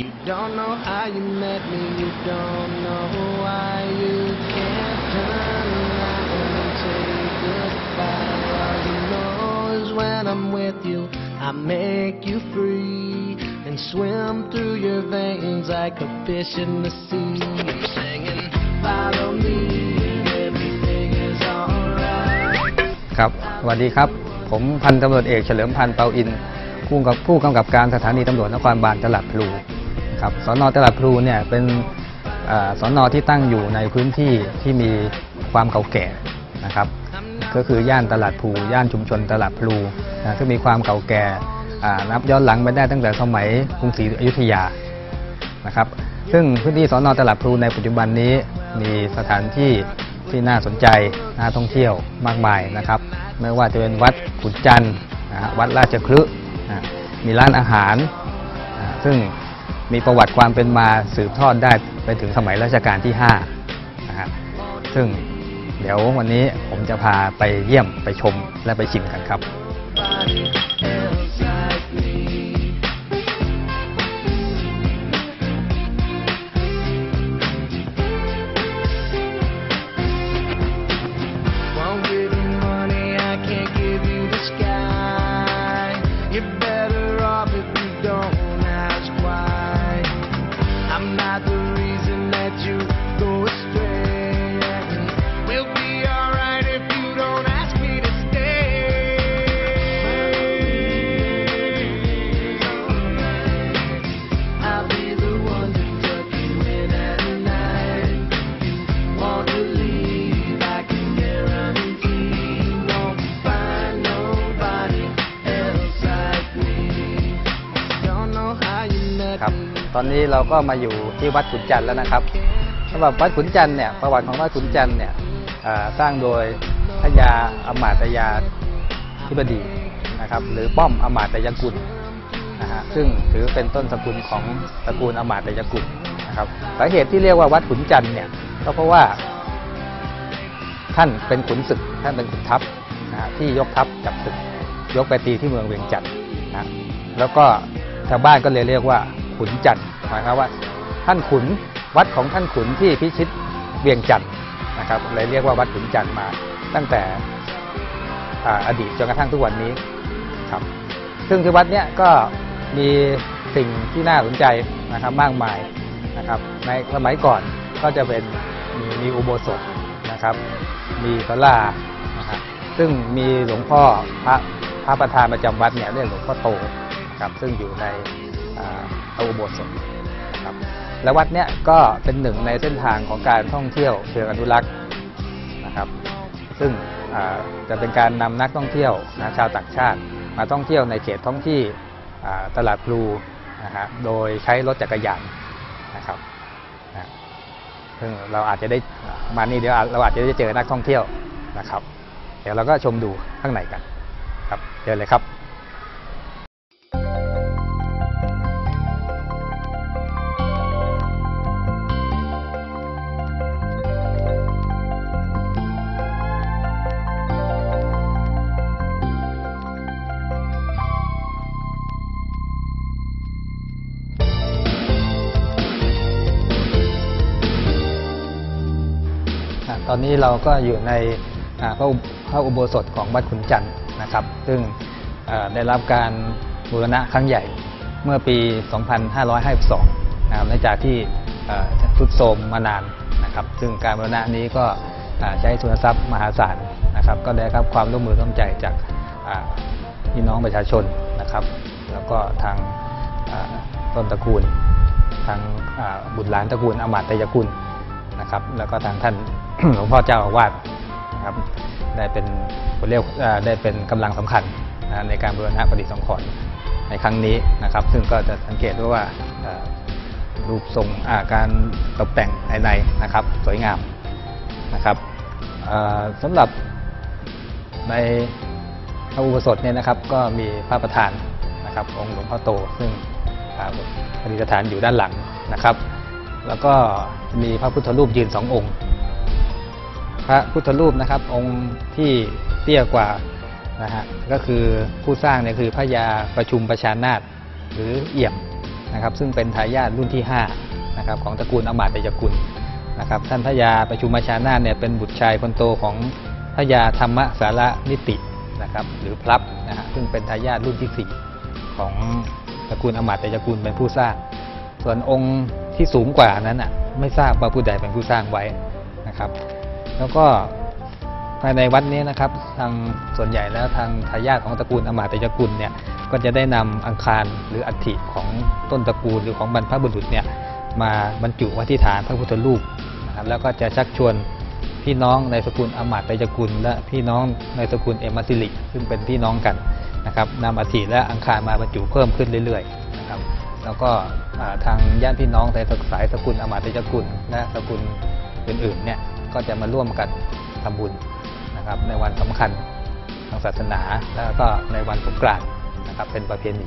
You don't know how you met me, you don't know why you can't turn around and say goodbye. All you know is when I'm with you, I make you free and swim through your veins like a fish in the sea. I'm singing, follow me, everything is alright. ครับสวัสดีครับ ผมพันตำรวจเอกเฉลิมพันธ์เปาอินผู้กำกับผู้กำกับการสถานีตำรวจนครบาลตลาดพลู ครับสอนอตลาดพลูเนี่ยเป็นอสอนอที่ตั้งอยู่ในพื้นที่ที่มีความเก่าแก่นะครับ ก็คือย่านตลาดพลูย่านชุมชนตลาดพลูนะที่มีความเก่าแก่นับย้อนหลังไปได้ตั้งแต่สมัยกรุงศรีอยุธยานะครับ ซึ่งพื้นที่สอนอตลาดพลูในปัจจุบันนี้มีสถานที่ที่น่าสนใจน่าท่องเที่ยวมากมายนะครับ ไม่ว่าจะเป็นวัดขุนจันทร์วัดราชคลึมีร้านอาหาร ซึ่ง มีประวัติความเป็นมาสืบทอดได้ไปถึงสมัยรัชกาลที่5นะฮะซึ่งเดี๋ยววันนี้ผมจะพาไปเยี่ยมไปชมและไปชิมกันครับ ครับ ตอนนี้เราก็มาอยู่ที่วัดขุนจันทร์แล้วนะครับสำหรับวัดขุนจันทร์เนี่ยประวัติของวัดขุนจันทร์เนี่ยสร้างโดยพระยาอมาตยาธิบดีนะครับหรือป้อมอมาตยกุลนะฮะซึ่งถือเป็นต้นสกุลของตระกูลอมาตยกุลนะครับสาเหตุที่เรียกว่าวัดขุนจันทร์เนี่ยก็เพราะว่า ท่านเป็นขุนศึกท่านเป็นขุนทัพนะฮะที่ยกทัพจับศึกยกไปตีที่เมืองเวียงจันทร์นะแล้วก็ชาวบ้านก็เลยเรียกว่า ขุนจันทร์หมายความว่า ท่านขุนวัดของท่านขุนที่พิชิตเวียงจันทร์นะครับเลยเรียกว่าวัดขุนจันทร์มา ตั้งแต่ออดีตจนกระทั่งทุกวันนี้ครับซึ่งที่วัดเนี้ยก็มีสิ่งที่น่าสนใจนะครับมากมายนะครับในสมัยก่อนก็จะเป็นมีมีอุโบสถนะครับ มีศาลานะฮะซึ่งมีหลวงพ่อพระพระประธานประจำวัดเนี่ยเรียกหลวงพ่อโตนะครับซึ่งอยู่ใน พระอุโบสถนะครับและวัดเนี่ยก็เป็นหนึ่งในเส้นทางของการท่องเที่ยวเชิงอนุรักษ์นะครับ ซึ่งจะเป็นการนำนักท่องเที่ยวนะชาวต่างชาติ มาท่องเที่ยวในเขตท้องที่ตลาดพลูนะฮะโดยใช้รถจักรยานนะครับนะซึ่งเราอาจจะได้มานี่เดี๋ยวเราอาจจะได้เจอนักท่องเที่ยวนะครับ เดี๋ยวเราก็ชมดูข้างในกันครับเชิญเลยครับ ตอนนี้เราก็อยู่ในพระอุพระอุโบสถของวัดขุนจันทร์นะครับ ซึ่งได้รับการบูรณะครั้งใหญ่เมื่อปี 2552นะครับหลังจากที่ทุดโทรมมานานนะครับ ซึ่งการบูรณะนี้ก็ใช้ทุนทรัพย์มหาศาลนะครับ ก็ได้รับความร่วมมือร่วมใจจากพี่น้องประชาชนนะครับ แล้วก็ทางต้นตระกูล ทางบุตรหลานตระกูลอมาตยกุล นะครับ แล้วก็ทางท่าน หลวงพ่อเจ้าอาวาสนะครับได้เป็นคนเรียกได้เป็นกำลังสำคัญในการบูรณะปฏิสังขรณ์ในครั้งนี้นะครับ ซึ่งก็จะสังเกตได้ว่าอ่ารูปทรงาการตกแต่งภายในนะครับ สวยงามนะครับอ่าสำหรับในพระอุโบสถเนี่ยนะครับ ก็มีพระประธานนะครับองค์หลวงพ่อโต ซึ่งประดิษฐานอยู่ด้านหลังนะครับ แล้วก็มีพระพุทธรูปยืนสององค์ พระพุทธรูปนะครับองค์ที่เตี้ยกว่านะฮะก็คือผู้สร้างเนี่ยคือพระยาประชุมประชานาถหรือเอี่ยมนะครับ ซึ่งเป็นทายาทรุ่นที่5นะครับของตระกูลอมาตยกุลนะครับท่านพระยาประชุมประชานาถเนี่ยเป็นบุตรชายคนโตของพระยาธรรมสารนิตินะครับหรือพลับนะฮะซึ่งเป็นทายาทรุ่นที่4ของตระกูลอมาตยกุลเป็นผู้สร้าง ส่วนองค์ที่สูงกว่านั้นอะไม่ทราบว่าผู้ใดเป็นผู้สร้างไว้นะครับ แล้วก็ภายในวัดนี้นะครับทางส่วนใหญ่แล้วทางทายาทของตระกูลอมาตยกุลเนี่ยก็จะได้นำอังคารหรืออัฐิของต้นตระกูลหรือของบรรพบุรุษเนี่ยมาบรรจุไว้ที่ฐานพระพุทธรูปนะครับแล้วก็จะชักชวนพี่น้องในสกุลอมาตยกุล และพี่น้องในสกุลเอมาซิลิซึ่งเป็นพี่น้องกันนะครับนำอัฐิและอังคารมาบรรจุเพิ่มขึ้นเรื่อยๆ แล้วก็ทางญาติพี่น้องในสายสกุลอมาตยกุลและสกุลอื่นๆเนี่ยก็จะมาร่วมกันทำบุญนะครับ ในวันสำคัญทางศาสนา แล้วก็ในวันสงกรานต์นะครับเป็นประเพณี